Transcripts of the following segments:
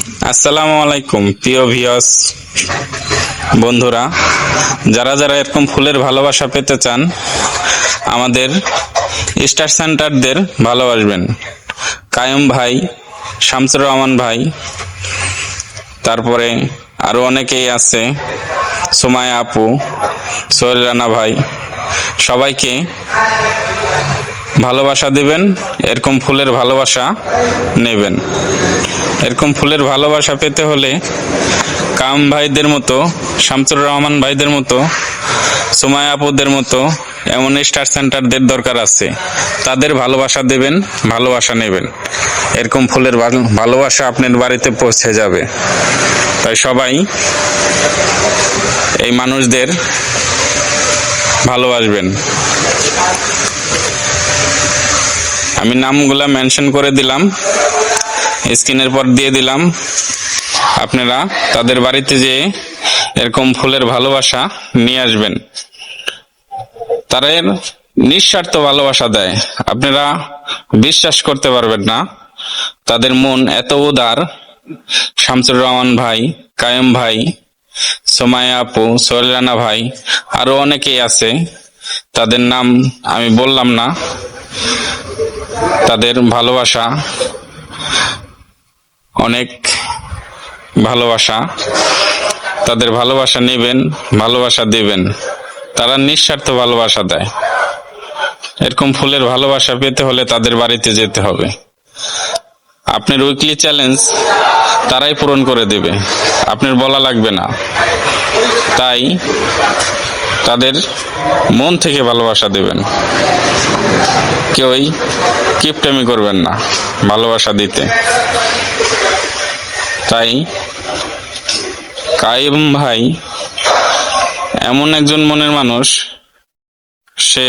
আসসালামু আলাইকুম, প্রিয় ভিউয়ার্স, বন্ধুরা। যারা যারা এরকম ফুলের ভালোবাসা পেতে চান, আমাদের স্টার সেন্টারদের ভালোবাসবেন। কায়ম ভাই, শামসুর রহমান ভাই, তারপরে আরও অনেকেই আছে সুমায়া আপু সোহেল রানা ভাই, সবাইকে ভালোবাসা দিবেন, এরকম ফুলের ভালোবাসা নেবেন। এরকম ফুলের ভালোবাসা পেতে হলে কাম ভাইদের মতো, শামসুর রহমান ভাইদের মতো সুমায়া আপুদের মতো, এমন স্টার সেন্টারদের দরকার আছে। তাদের ভালোবাসা দেবেন, ভালোবাসা নেবেন। এরকম ফুলের ভালোবাসা আপনার বাড়িতে পৌঁছে যাবে। তাই সবাই এই মানুষদের ভালোবাসবেন। আমি নামগুলা মেনশন করে দিলাম। স্ক্রিনের পর দিয়ে দিলাম। আপনারা তাদের বাড়িতে যেয়ে এরকম ফুলের ভালোবাসা নিয়ে আসবেন, তাদের নিঃস্বার্থ ভালোবাসা দেয়। আপনারা বিশ্বাস করতে পারবেন না। তাদের মন এত উদার। শামসুর রহমান ভাই, কায়েম ভাই সোমায়া আপু সোহেল রানা ভাই, আরও অনেকেই আছে। তাদের নাম আমি বললাম না। তাদের ভালোবাসা, অনেক ভালোবাসা। তাদের ভালোবাসা নেবেন, ভালোবাসা দেবেন। তারা নিঃস্বার্থ ভালোবাসা দেয়। এরকম ফুলের ভালোবাসা পেতে হলে তাদের বাড়িতে যেতে হবে। আপনার উইকলি চ্যালেঞ্জ তারাই পূরণ করে দেবে। আপনার বলা লাগবে না। তাই তাদের মন থেকে ভালোবাসা দেবেন। কেউই কিপটামি করবেন না, ভালোবাসা দিতে। তাই কাইম ভাই এমন একজন মনের মানুষ, সে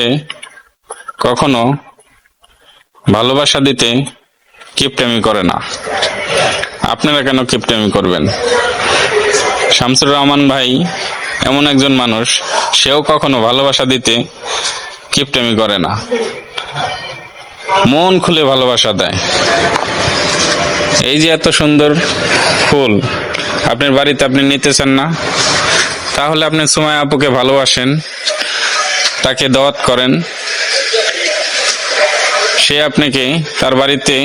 কখনো ভালোবাসা দিতে কিপটামি করে না। আপনারা কেন কিপটামি করবেন? শামসুর রহমান ভাই এমন একজন মানুষ, সেও কখনো ভালোবাসা দিতে কিপটামি করে না। মন খুলে ভালোবাসা দেয়। এই যে এত সুন্দর ফুল, আপনার বাড়িতে আপনি নিতে চান না, তাহলে আপনি সুমায় আপুকে ভালোবাসেন, তাকে দাওয়াত করেন। সে আপনাকে তার বাড়িতে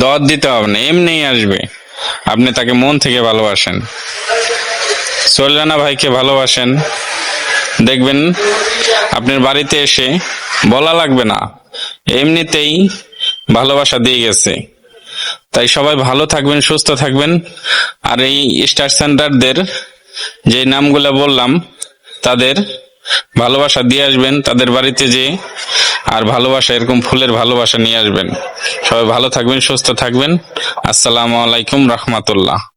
দাওয়াত দিতে হবে না, এমনিই আসবে। আপনি তাকে মন থেকে ভালোবাসেন। সোহেলানা ভাইকে ভালোবাসেন। দেখবেন, আপনার বাড়িতে এসে বলা লাগবে না। এমনিতেই ভালোবাসা দিয়ে গেছে। তাই সবাই ভালো থাকবেন, সুস্থ থাকবেন। আর এই স্টার সেন্টারদের যে নামগুলো বললাম, তাদের ভালোবাসা দিয়ে আসবেন। তাদের বাড়িতে যে আর ভালোবাসা, এরকম ফুলের ভালোবাসা নিয়ে আসবেন। সবাই ভালো থাকবেন, সুস্থ থাকবেন। আসসালামু আলাইকুম রহমতুল্লাহ।